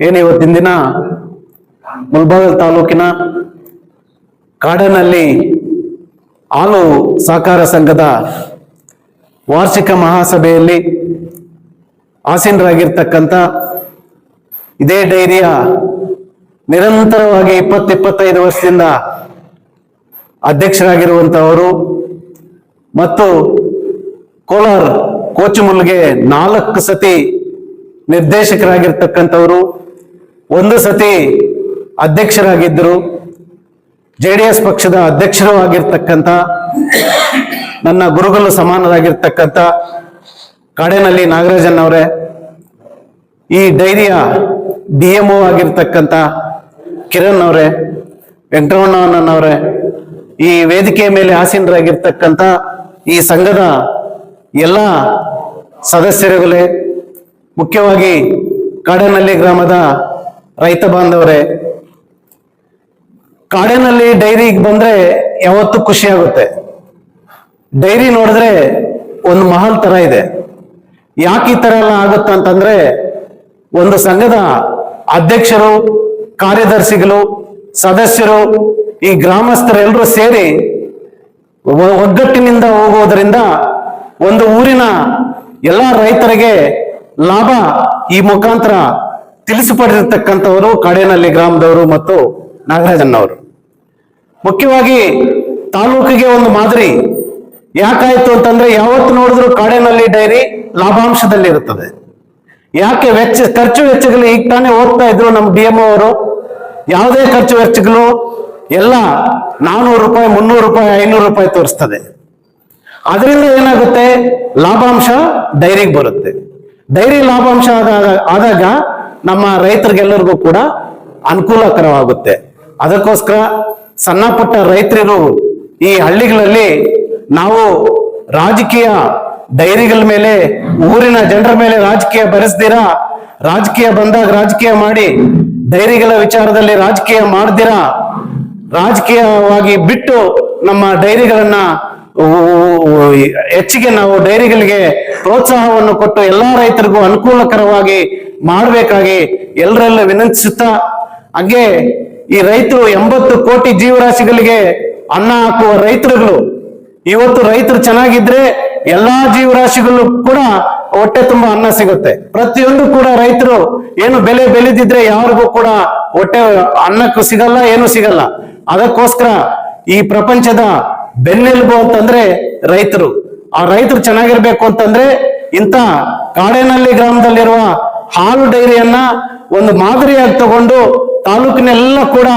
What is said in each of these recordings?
ಏನು ಇವತ್ತಿನ ದಿನ? ಮುಲ್ಬಾಗಲ್ ತಾಲೂಕಿನ ಕಾಡನಲ್ಲಿ ಹಾಲು ಸಹಕಾರ ಸಂಘದ ವಾರ್ಷಿಕ ಮಹಾಸಭೆಯಲ್ಲಿ ಆಸೀನರಾಗಿರ್ತಕ್ಕಂಥ ಇದೇ ಡೈರಿಯ ನಿರಂತರವಾಗಿ ಇಪ್ಪತ್ತು ಇಪ್ಪತ್ತೈದು ವರ್ಷದಿಂದ ಅಧ್ಯಕ್ಷರಾಗಿರುವಂಥವರು ಮತ್ತು ಕೋಲಾರ್ ಕೋಚಮುಲ್ಗೆ ನಾಲ್ಕು ಸತಿ ನಿರ್ದೇಶಕರಾಗಿರ್ತಕ್ಕಂಥವರು ಒಂದು ಸತಿ ಅಧ್ಯಕ್ಷರಾಗಿದ್ದರು. ಜೆ ಡಿ ಎಸ್ ಪಕ್ಷದ ಅಧ್ಯಕ್ಷರು ಆಗಿರ್ತಕ್ಕಂಥ ನನ್ನ ಗುರುಗಳು ಸಮಾನರಾಗಿರ್ತಕ್ಕಂಥ ಕಾಡೇನಹಳ್ಳಿ ನಾಗರಾಜನ್ ಅವರೇ, ಈ ಡೈರಿಯ ಡಿ ಎಂ ಆಗಿರ್ತಕ್ಕಂಥ ಕಿರಣ್ ಅವರೇ ವೆಂಕಟರಮಣನವರೇ ಈ ವೇದಿಕೆಯ ಮೇಲೆ ಆಸೀನರಾಗಿರ್ತಕ್ಕಂಥ ಈ ಸಂಘದ ಎಲ್ಲ ಸದಸ್ಯರುಗಳೇ, ಮುಖ್ಯವಾಗಿ ಕಾಡೇನಹಳ್ಳಿ ಗ್ರಾಮದ ರೈತ ಬಾಂಧವರೇ, ಕಾಡಿನಲ್ಲಿ ಡೈರಿಗೆ ಬಂದ್ರೆ ಯಾವತ್ತೂ ಖುಷಿ ಆಗುತ್ತೆ. ಡೈರಿ ನೋಡಿದ್ರೆ ಒಂದು ಮಹಲ್ ತರ ಇದೆ. ಯಾಕೆ ಈ ತರ ಎಲ್ಲ ಆಗುತ್ತೆ ಅಂತಂದ್ರೆ, ಒಂದು ಸಂಘದ ಅಧ್ಯಕ್ಷರು, ಕಾರ್ಯದರ್ಶಿಗಳು, ಸದಸ್ಯರು, ಈ ಗ್ರಾಮಸ್ಥರೆಲ್ಲರೂ ಸೇರಿ ಒಗ್ಗಟ್ಟಿನಿಂದ ಹೋಗೋದ್ರಿಂದ ಒಂದು ಊರಿನ ಎಲ್ಲ ರೈತರಿಗೆ ಲಾಭ ಈ ಮುಖಾಂತರ ತಿಳಿಸಿಪಡಿರ್ತಕ್ಕಂಥವರು ಕಾಡೇನಲ್ಲಿ ಗ್ರಾಮದವರು ಮತ್ತು ನಾಗರಾಜನ್ನವರು. ಮುಖ್ಯವಾಗಿ ತಾಲೂಕಿಗೆ ಒಂದು ಮಾದರಿ ಯಾಕಾಯ್ತು ಅಂತಂದ್ರೆ ಯಾವತ್ತು ನೋಡಿದ್ರು ಕಾಡೇನಹಳ್ಳಿ ಡೈರಿ ಲಾಭಾಂಶದಲ್ಲಿ ಇರುತ್ತದೆ ಯಾಕೆ ವೆಚ್ಚ, ಖರ್ಚು ವೆಚ್ಚಗಳು ಈಗ ತಾನೇ ಹೋಗ್ತಾ ಇದ್ರು ನಮ್ಮ ಡಿ ಎಂ ಅವರು. ಯಾವುದೇ ಖರ್ಚು ವೆಚ್ಚಗಳು ಎಲ್ಲ ನಾನೂರು ರೂಪಾಯಿ, ಮುನ್ನೂರು ರೂಪಾಯಿ, ಐನೂರು ರೂಪಾಯಿ ತೋರಿಸ್ತದೆ. ಅದರಿಂದ ಏನಾಗುತ್ತೆ? ಲಾಭಾಂಶ ಡೈರಿಗೆ ಬರುತ್ತೆ. ಡೈರಿ ಲಾಭಾಂಶ ಆದಾಗ ಆದಾಗ ನಮ್ಮ ರೈತರಿಗೆಲ್ಲರಿಗೂ ಕೂಡ ಅನುಕೂಲಕರವಾಗುತ್ತೆ. ಅದಕ್ಕೋಸ್ಕರ ಸಣ್ಣ ಪುಟ್ಟ ರೈತರು ಈ ಹಳ್ಳಿಗಳಲ್ಲಿ ನಾವು ರಾಜಕೀಯ ಡೈರಿಗಳ ಮೇಲೆ, ಊರಿನ ಜನರ ಮೇಲೆ ರಾಜಕೀಯ ಬರೆಸ್ದಿರಾ ರಾಜಕೀಯ ಬಂದಾಗ ರಾಜಕೀಯ ಮಾಡಿ, ಡೈರಿಗಳ ವಿಚಾರದಲ್ಲಿ ರಾಜಕೀಯ ಮಾಡ್ದಿರಾ ರಾಜಕೀಯವಾಗಿ ಬಿಟ್ಟು ನಮ್ಮ ಡೈರಿಗಳನ್ನ ಹೆಚ್ಚಿಗೆ ನಾವು ಡೈರಿಗಳಿಗೆ ಪ್ರೋತ್ಸಾಹವನ್ನು ಕೊಟ್ಟು ಎಲ್ಲಾ ರೈತರಿಗೂ ಅನುಕೂಲಕರವಾಗಿ ಮಾಡಬೇಕಾಗಿ ಎಲ್ಲರೆಲ್ಲ ವಿನಂತಿಸುತ್ತಾ, ಹಾಗೆ ಈ ರೈತರು ಎಂಬತ್ತು ಕೋಟಿ ಜೀವರಾಶಿಗಳಿಗೆ ಅನ್ನ ಹಾಕುವ ರೈತರುಗಳು, ಇವತ್ತು ರೈತರು ಚೆನ್ನಾಗಿದ್ರೆ ಎಲ್ಲಾ ಜೀವರಾಶಿಗಳು ಕೂಡ ಹೊಟ್ಟೆ ತುಂಬಾ ಅನ್ನ ಸಿಗುತ್ತೆ. ಪ್ರತಿಯೊಂದು ಕೂಡ ರೈತರು ಏನು ಬೆಲೆ ಬೆಳೆದಿದ್ರೆ ಯಾರಿಗೂ ಕೂಡ ಹೊಟ್ಟೆ ಅನ್ನಕ್ಕೂ ಸಿಗಲ್ಲ, ಏನು ಸಿಗಲ್ಲ. ಅದಕ್ಕೋಸ್ಕರ ಈ ಪ್ರಪಂಚದ ಬೆನ್ನೆಲುಬು ಅಂತಂದ್ರೆ ರೈತರು. ಆ ರೈತರು ಚೆನ್ನಾಗಿರ್ಬೇಕು ಅಂತಂದ್ರೆ ಇಂಥ ಕಾಡೇನಹಳ್ಳಿ ಗ್ರಾಮದಲ್ಲಿರುವ ಹಾಲು ಡೈರಿಯನ್ನ ಒಂದು ಮಾದರಿಯಾಗಿ ತಗೊಂಡು ತಾಲೂಕಿನೆಲ್ಲ ಕೂಡ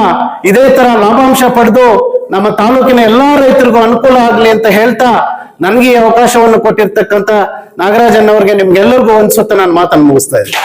ಇದೇ ತರ ಲಾಭಾಂಶ ಪಡೆದು ನಮ್ಮ ತಾಲೂಕಿನ ಎಲ್ಲಾ ರೈತರಿಗೂ ಅನುಕೂಲ ಆಗ್ಲಿ ಅಂತ ಹೇಳ್ತಾ ನನಗೆ ಈ ಅವಕಾಶವನ್ನು ಕೊಟ್ಟಿರ್ತಕ್ಕಂಥ ನಾಗರಾಜನ್ ಅವ್ರಿಗೆ ನಿಮ್ಗೆಲ್ಲರಿಗೂ ಒಂದ್ಸತ್ತ ನಾನು ಮಾತನ್ನು ಮುಗಿಸ್ತಾ ಇದ್ದೀನಿ.